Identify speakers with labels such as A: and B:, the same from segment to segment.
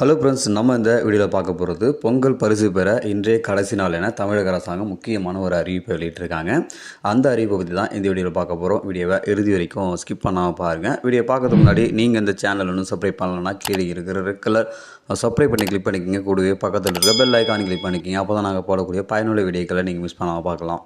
A: Hello friends நம்ம இந்த வீடியோவில் பார்க்க போகிறது பொங்கல் பரிசு பெற இன்றைய கடைசி நாள் என தமிழக அரசாங்கம் முக்கியமான ஒரு அறிவிப்பை வெளியிட்டிருக்காங்க. அந்த அறிவிப்பை பற்றி தான் இந்த வீடியோவில் பார்க்க போகிறோம் வீடியோவை இறுதி வரைக்கும் ஸ்கிப் பண்ணாமல் பாருங்கள் வீடியோ பார்க்கறதுக்கு முன்னாடி நீங்கள் இந்த சேனல் ஒன்றும் சப்ஸ்கிரைப் பண்ணலன்னா கீழே இருக்கிற ரெட் கலர் சப்ஸ்கிரைப் பண்ணி கிளிக் பண்ணிக்கிங்க. கூடவே பக்கத்தில் இருக்க பெல் ஐக்கான் கிளிக் பண்ணிக்கிங்க. அப்போ தான் நாங்கள் போடக்கூடிய பயனுள்ள வீடியோக்களை நீங்கள் மிஸ் பண்ணாமல் பார்க்கலாம்.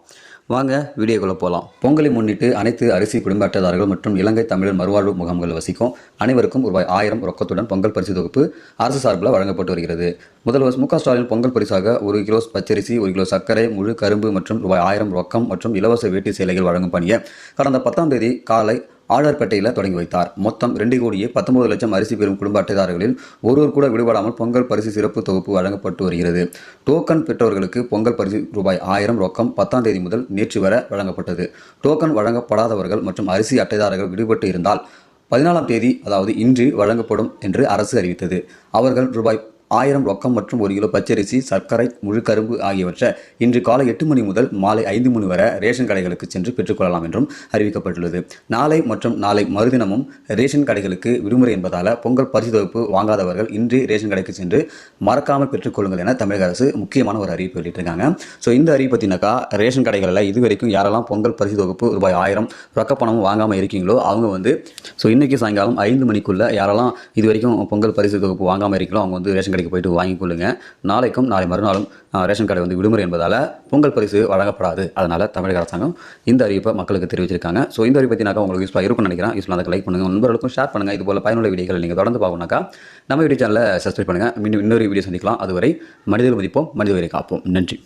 A: வாங்க வீடியோக்குள்ளே போகலாம் பொங்கலை முன்னிட்டு அனைத்து அரிசி குடும்ப அட்டைதாரர்கள் மற்றும் இலங்கை தமிழர் மறுவாழ்வு முகாம்கள் வசிக்கும் அனைவருக்கும் ரூபாய் ஆயிரம் ரொக்கத்துடன் பொங்கல் பரிசு தொகுப்பு. அரசு சார்பில் வழங்கப்பட்டு வருகிறது. முதல்வர் மு க ஸ்டாலின் பொங்கல் பரிசாக ஒரு கிலோ பச்சரிசி ஒரு கிலோ சர்க்கரை முழு கரும்பு மற்றும் ரூபாய் ஆயிரம் ரொக்கம் மற்றும் இலவச வேட்டி சேலைகள் வழங்கும் பணியை கடந்த பத்தாம் தேதி காலை ஆழ்வார்பேட்டையில் தொடங்கி வைத்தார். மொத்தம் ரெண்டு கோடியே பத்தொன்பது லட்சம் அரிசி பெறும் குடும்ப அட்டைதாரர்களில் ஒருவர் கூட விடுபடாமல் பொங்கல் பரிசு சிறப்பு தொகுப்பு வழங்கப்பட்டு வருகிறது. டோக்கன் பெற்றவர்களுக்கு பொங்கல் பரிசு ரூபாய் ஆயிரம் ரொக்கம் பத்தாம் தேதி முதல் நேற்று வர வழங்கப்பட்டது. டோக்கன் வழங்கப்படாதவர்கள் மற்றும் அரிசி அட்டைதாரர்கள் விடுபட்டு இருந்தால் பதினாலாம் தேதி அதாவது இன்று வழங்கப்படும் என்று அரசு அறிவித்தது. அவர்கள் ரூபாய் ஆயிரம் ரொக்கம் மற்றும் ஒரு கிலோ பச்சரிசி சர்க்கரை முழு கரும்பு ஆகியவற்றை இன்று காலை எட்டு மணி முதல் மாலை ஐந்து மணி வரை ரேஷன் கடைகளுக்கு சென்று பெற்றுக்கொள்ளலாம் என்றும் அறிவிக்கப்பட்டுள்ளது. நாளை மற்றும் நாளை மறுதினமும் ரேஷன் கடைகளுக்கு விடுமுறை என்பதால் பொங்கல் பரிசு தொகுப்பு வாங்காதவர்கள் இன்று ரேஷன் கடைக்கு சென்று மறக்காமல் பெற்றுக்கொள்ளுங்கள் என தமிழக அரசு முக்கியமான ஒரு அறிவிப்பு வெளியிட்டிருக்காங்க. ஸோ இந்த அறிவிப்பு பார்த்தீங்கன்னாக்கா ரேஷன் கடைகளில் இதுவரைக்கும் யாரெல்லாம் பொங்கல் பரிசு தொகுப்பு ரூபாய் ஆயிரம் ரொக்க பணமும் வாங்காமல் இருக்கீங்களோ அவங்க வந்து ஸோ இன்றைக்கி சாயங்காலம் ஐந்து மணிக்குள்ளே யாரெல்லாம் இது வரைக்கும் பொங்கல் பரிசு தொகுப்பு வாங்காமல் இருக்கீங்களோ அவங்க வந்து ரேஷன் கடை கடைக்கு போயிட்டு வாங்கி கொள்ளுங்க. நாளைக்கும் நாளை மறுநாளும் ரேஷன் கடை வந்து விடுமுறை என்பதால் பொங்கல் பரிசு வழங்கப்படாது. அதனால் தமிழக அரசாங்கம் இந்த அறிவிப்பை மக்களுக்கு தெரிவிச்சிருக்காங்க. ஸோ இந்த அறிவிப்பை பற்றினாக்கா உங்களுக்கு யூஸ்ஃபுல்லாக இருக்கும்னு நினைக்கிறேன். யூஸ்ஃபுல்லாக லைக் பண்ணுங்கள் நண்பர்களுக்கும் ஷேர் பண்ணுங்கள் இது போல் பயனுள்ள வீடியோகள் நீங்கள் தொடர்ந்து பார்க்கணுனாக்கா நம்ம வீடியோ சேனலை சப்ஸ்கிரைப் பண்ணுங்கள் மீண்டும் இன்னொரு வீடியோ சந்திக்கலாம். அதுவரை மனிதர்கள் மதிப்போம் மனித உயிரை காப்போம். நன்றி.